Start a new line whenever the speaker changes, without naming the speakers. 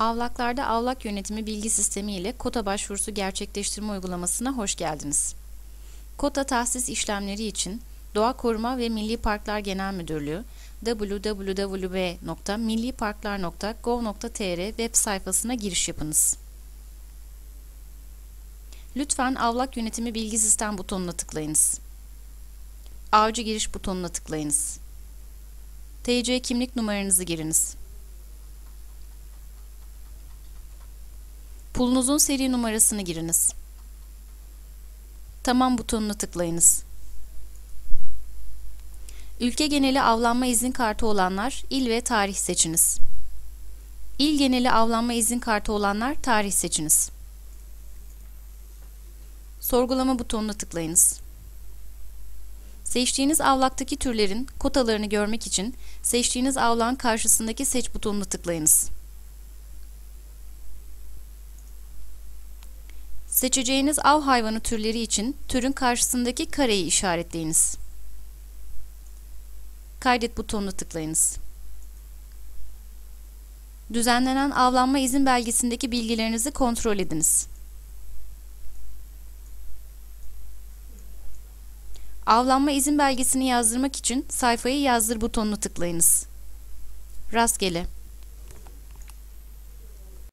Avlaklarda avlak yönetimi bilgi sistemi ile kota başvurusu gerçekleştirme uygulamasına hoş geldiniz. Kota tahsis işlemleri için Doğa Koruma ve Milli Parklar Genel Müdürlüğü www.milliparklar.gov.tr web sayfasına giriş yapınız. Lütfen Avlak Yönetimi Bilgi Sistem butonuna tıklayınız. Avcı giriş butonuna tıklayınız. TC kimlik numaranızı giriniz. Pulunuzun seri numarasını giriniz. Tamam butonuna tıklayınız. Ülke geneli avlanma izin kartı olanlar il ve tarih seçiniz. İl geneli avlanma izin kartı olanlar tarih seçiniz. Sorgulama butonuna tıklayınız. Seçtiğiniz avlaktaki türlerin kotalarını görmek için seçtiğiniz avlağın karşısındaki seç butonuna tıklayınız. Seçeceğiniz av hayvanı türleri için türün karşısındaki kareyi işaretleyiniz. Kaydet butonuna tıklayınız. Düzenlenen avlanma izin belgesindeki bilgilerinizi kontrol ediniz. Avlanma izin belgesini yazdırmak için sayfayı yazdır butonuna tıklayınız. Rastgele